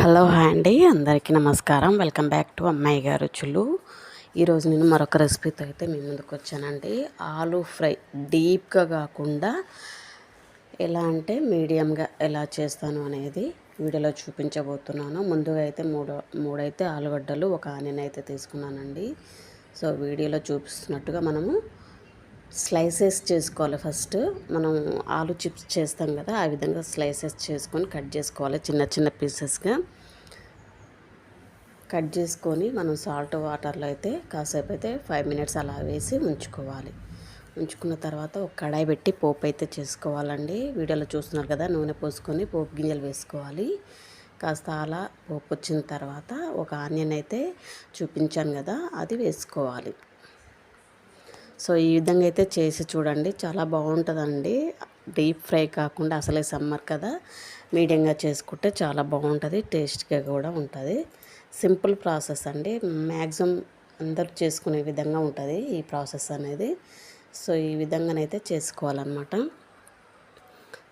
Hello hi అండి అందరికీ నమస్కారం. వెల్కమ్ బ్యాక్ టు అమ్మాయి గారు రుచులు ఈరోజు నేను మరొక రెసిపీతో అయితే మీ ముందుకు వచ్చానండి. ఆలూ ఫ్రై డీప్గా కాకుండా ఎలా అంటే మీడియంగా ఎలా చేస్తాను అనేది వీడియోలో చూపించబోతున్నాను. ముందుగా అయితే మూడు మూడైతే ఆలుగడ్డలు ఒక ఆనియన్ అయితే తీసుకున్నానండి. సో వీడియోలో చూపిస్తున్నట్టుగా మనము స్లైసెస్ చేసుకోవాలి ఫస్ట్. మనం ఆలు చిప్స్ చేస్తాం కదా ఆ విధంగా స్లైసెస్ చేసుకొని కట్ చేసుకోవాలి చిన్న చిన్న పీసెస్గా. కట్ చేసుకొని మనం సాల్ట్ వాటర్లో అయితే కాసేపు అయితే ఫైవ్ మినిట్స్ అలా వేసి ఉంచుకోవాలి. ఉంచుకున్న తర్వాత ఒక కడాయి పెట్టి పోపు అయితే చేసుకోవాలండి. వీడియోలో చూస్తున్నారు కదా నూనె పోసుకొని పోపు గింజలు వేసుకోవాలి. కాస్త అలా పోపు వచ్చిన తర్వాత ఒక ఆనియన్ అయితే చూపించాను కదా అది వేసుకోవాలి. సో ఈ విధంగా అయితే చేసి చూడండి. చాలా బాగుంటుందండి. డీప్ ఫ్రై కాకుండా అసలే సమ్మర్ కదా. మీడియంగా చేసుకుంటే చాలా బాగుంటుంది. టేస్ట్గా కూడా ఉంటుంది. సింపుల్ ప్రాసెస్ అండి. మ్యాక్సిమం అందరూ చేసుకునే విధంగా ఉంటుంది ఈ ప్రాసెస్ అనేది. సో ఈ విధంగానైతే చేసుకోవాలన్నమాట.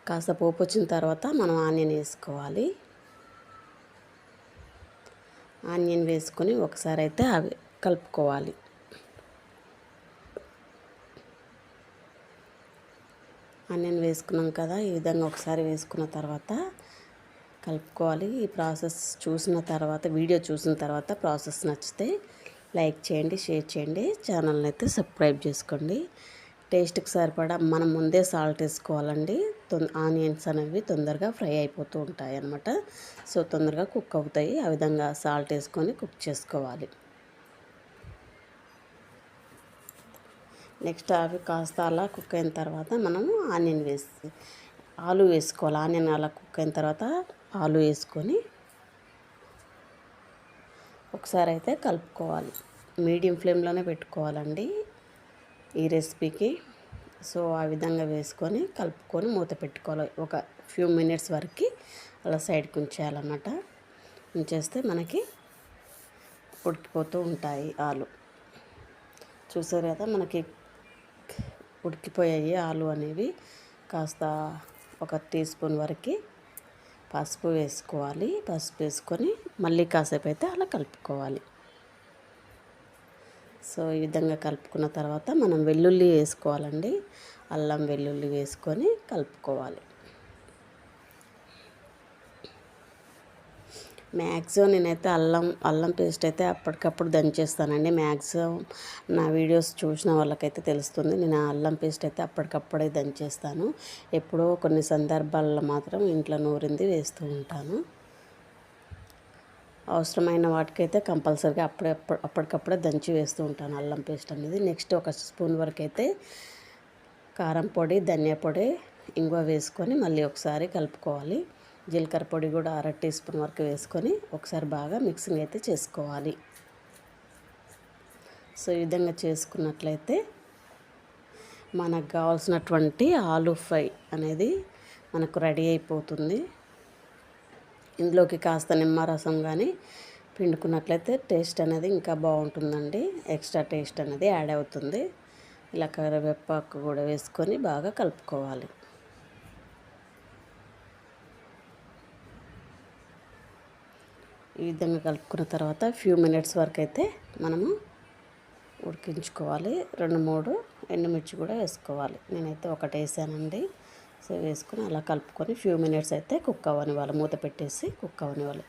కాస్త పోపు వచ్చిన తర్వాత మనం ఆనియన్ వేసుకోవాలి. ఆనియన్ వేసుకొని ఒకసారి అయితే అవి కలుపుకోవాలి. ఆనియన్ వేసుకున్నాం కదా ఈ విధంగా ఒకసారి వేసుకున్న తర్వాత కలుపుకోవాలి. ఈ ప్రాసెస్ చూసిన తర్వాత వీడియో చూసిన తర్వాత ప్రాసెస్ నచ్చితే లైక్ చేయండి షేర్ చేయండి. ఛానల్ని అయితే సబ్స్క్రైబ్ చేసుకోండి. టేస్ట్కి సరిపడా మనం ముందే సాల్ట్ వేసుకోవాలండి. ఆనియన్స్ అనేవి తొందరగా ఫ్రై అయిపోతూ ఉంటాయి అన్నమాట సో తొందరగా కుక్ అవుతాయి. ఆ విధంగా సాల్ట్ వేసుకొని కుక్ చేసుకోవాలి. నెక్స్ట్ అవి కాస్త అలా కుక్ అయిన తర్వాత మనము ఆనియన్ వేసి ఆలు వేసుకోవాలి. ఆనియన్ అలా కుక్ అయిన తర్వాత ఆలు వేసుకొని ఒకసారి అయితే కలుపుకోవాలి. మీడియం ఫ్లేమ్లోనే పెట్టుకోవాలండి ఈ రెసిపీకి. సో ఆ విధంగా వేసుకొని కలుపుకొని మూత పెట్టుకోవాలి. ఒక ఫ్యూ మినిట్స్ వరకు అలా సైడ్కి ఉంచేయాలన్నమాట. ఉంచేస్తే మనకి ఉడికిపోతూ ఉంటాయి ఆలు. చూసారు కదా మనకి ఉడికిపోయాయి ఆలు అనేవి. కాస్త ఒక టీ స్పూన్ వరకు పసుపు వేసుకోవాలి. పసుపు వేసుకొని మళ్ళీ కాసేపు అయితే అలా కలుపుకోవాలి. సో ఈ విధంగా కలుపుకున్న తర్వాత మనం వెల్లుల్లి వేసుకోవాలండి. అల్లం వెల్లుల్లి వేసుకొని కలుపుకోవాలి. మ్యాక్సిమం నేనైతే అల్లం అల్లం పేస్ట్ అయితే అప్పటికప్పుడు దంచేస్తానండి. మ్యాక్సిమం నా వీడియోస్ చూసిన వాళ్ళకైతే తెలుస్తుంది. నేను అల్లం పేస్ట్ అయితే అప్పటికప్పుడే దంచేస్తాను. ఎప్పుడో కొన్ని సందర్భాల్లో మాత్రం ఇంట్లో నూరింది వేస్తూ ఉంటాను. అవసరమైన వాటికైతే కంపల్సరీగా అప్పుడే అప్పటికప్పుడే దంచి వేస్తూ ఉంటాను అల్లం పేస్ట్ అనేది. నెక్స్ట్ ఒక స్పూన్ వరకు అయితే కారం పొడి ధనియా పొడి ఇంగువ వేసుకొని మళ్ళీ ఒకసారి కలుపుకోవాలి. జీలకర్ర పొడి కూడా అర టీ స్పూన్ వరకు వేసుకొని ఒకసారి బాగా మిక్సింగ్ అయితే చేసుకోవాలి. సో ఈ విధంగా చేసుకున్నట్లయితే మనకు కావాల్సినటువంటి ఆలూ ఫ్రై అనేది మనకు రెడీ అయిపోతుంది. ఇందులోకి కాస్త నిమ్మరసం కానీ పిండుకున్నట్లయితే టేస్ట్ అనేది ఇంకా బాగుంటుందండి. ఎక్స్ట్రా టేస్ట్ అనేది యాడ్ అవుతుంది. ఇలా కరివేపాకు కూడా వేసుకొని బాగా కలుపుకోవాలి. ఈ విధంగా కలుపుకున్న తర్వాత ఫ్యూ మినిట్స్ వరకు అయితే మనము ఉడికించుకోవాలి. రెండు మూడు ఎండుమిర్చి కూడా వేసుకోవాలి. నేనైతే ఒకటి వేసానండి. సో వేసుకొని అలా కలుపుకొని ఫ్యూ మినిట్స్ అయితే కుక్ అవ్వనివ్వాలి. మూత పెట్టేసి కుక్ అవ్వనివ్వాలి.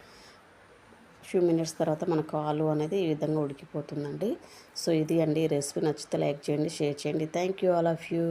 ఫ్యూ మినిట్స్ తర్వాత మనకు ఆలు అనేది ఈ విధంగా ఉడికిపోతుందండి. సో ఇది అండి రెసిపీ. నచ్చితే లైక్ చేయండి షేర్ చేయండి. Thank you all of you.